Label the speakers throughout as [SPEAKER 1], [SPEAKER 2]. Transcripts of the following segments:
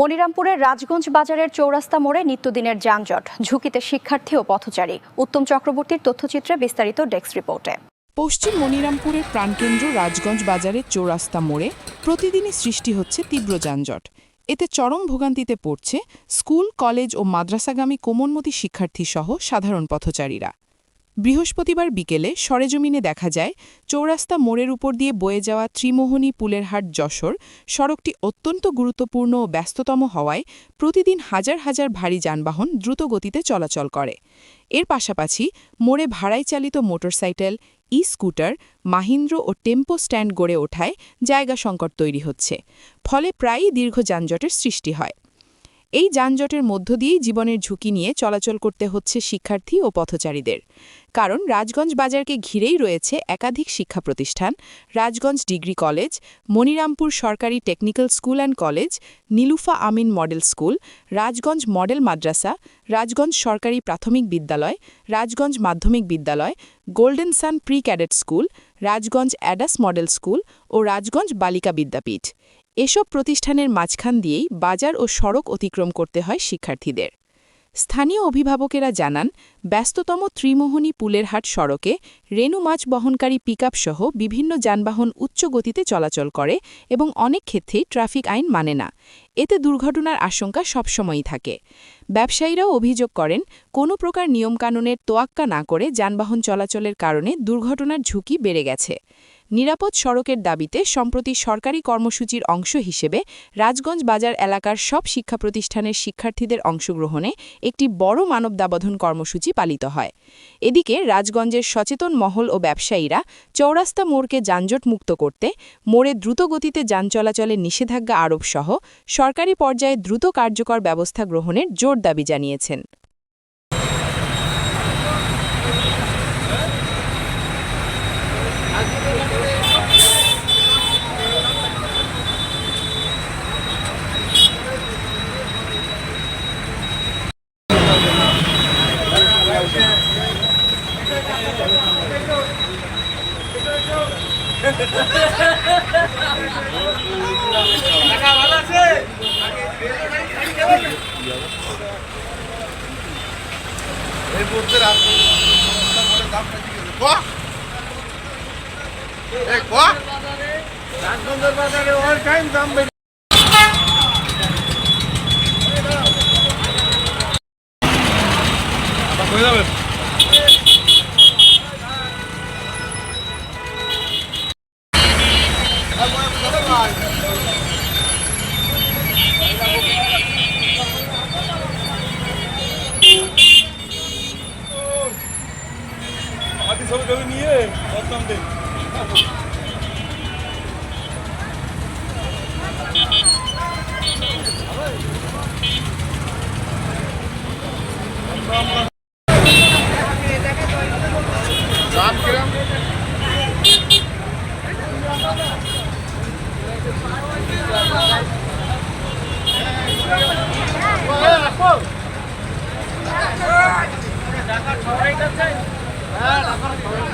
[SPEAKER 1] মনিরামপুরের রাজগঞ্জ বাজারের চৌরাস্তা মোড়ে নিত্যদিনের যানজট। ঝুঁকিতে শিক্ষার্থী ও পথচারী। উত্তম চক্রবর্তীর তথ্যচিত্রে বিস্তারিত ডেস্ক রিপোর্টে।
[SPEAKER 2] পশ্চিম মনিরামপুরের প্রাণকেন্দ্র রাজগঞ্জ বাজারের চৌরাস্তা মোড়ে প্রতিদিনই সৃষ্টি হচ্ছে তীব্র যানজট। এতে চরম ভোগান্তিতে পড়ছে স্কুল, কলেজ ও মাদ্রাসাগামী কোমলমতি শিক্ষার্থী সহ সাধারণ পথচারীরা। বৃহস্পতিবার বিকেলে সরেজমিনে দেখা যায়, চৌরাস্তা মোড়ের উপর দিয়ে বয়ে যাওয়া ত্রিমোহনী পুলেরহাট যশোর সড়কটি অত্যন্ত গুরুত্বপূর্ণ ও ব্যস্ততম হওয়ায় প্রতিদিন হাজার হাজার ভারী যানবাহন দ্রুত গতিতে চলাচল করে। এর পাশাপাশি মোড়ে ভাড়ায় চালিত মোটরসাইকেল ই স্কুটার মাহিন্দ্র ও টেম্পো স্ট্যান্ড গড়ে ওঠায় জায়গা সংকট তৈরি হচ্ছে, ফলে প্রায়ই দীর্ঘ যানজটের সৃষ্টি হয়। এই যানজটের মধ্য দিয়েই জীবনের ঝুঁকি নিয়ে চলাচল করতে হচ্ছে শিক্ষার্থী ও পথচারীদের। কারণ রাজগঞ্জ বাজারকে ঘিরেই রয়েছে একাধিক শিক্ষা প্রতিষ্ঠান, রাজগঞ্জ ডিগ্রি কলেজ, মনিরামপুর সরকারি technical school and college, Nilufa Amin model school, Rajganj model মাদ্রাসা, রাজগঞ্জ সরকারি প্রাথমিক বিদ্যালয়, রাজগঞ্জ মাধ্যমিক বিদ্যালয়, golden sun pre cadet school, Rajganj ADAS model school ও রাজগঞ্জ বালিকা বিদ্যাপীঠ। এসব প্রতিষ্ঠানের মাঝখান দিয়েই বাজার ও সড়ক অতিক্রম করতে হয় শিক্ষার্থীদের। স্থানীয় অভিভাবকেরা জানান ব্যস্ততম ত্রিমোহনী পুলেরহাট সড়কে রেনু মাছ বহনকারী পিকআপ সহ বিভিন্ন যানবাহন উচ্চ গতিতে চলাচল করে এবং অনেক ক্ষেত্রেই ট্রাফিক আইন মানে না। এতে দুর্ঘটনার আশঙ্কা সবসময়ই থাকে। ব্যবসায়ীরাও অভিযোগ করেন, কোনো প্রকার নিয়মকানুনের তোয়াক্কা না করে যানবাহন চলাচলের কারণে দুর্ঘটনার ঝুঁকি বেড়ে গেছে। নিরাপদ সড়কের দাবিতে সম্প্রতি সরকারি কর্মসূচির অংশ হিসেবে রাজগঞ্জ বাজার এলাকার সব শিক্ষা প্রতিষ্ঠানের শিক্ষার্থীদের অংশগ্রহণে একটি বড় মানবদাবধন কর্মসূচি পালিত হয়। এদিকে রাজগঞ্জের সচেতন মহল ও ব্যবসায়ীরা চৌরাস্তা মোড়কে যানজট মুক্ত করতে, মোড়ে দ্রুতগতিতে যান চলাচলের নিষেধাজ্ঞা আরোপ সহ সরকারি পর্যায়ে দ্রুত কার্যকর ব্যবস্থা গ্রহণের জোর দাবি জানিয়েছেন।
[SPEAKER 3] এই মুহূর্তে এই বাজারে অল টাইম দাম ছবি টবি নিয়ে বদনাম দিন।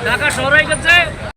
[SPEAKER 3] ঢাকা শহরে গেছে।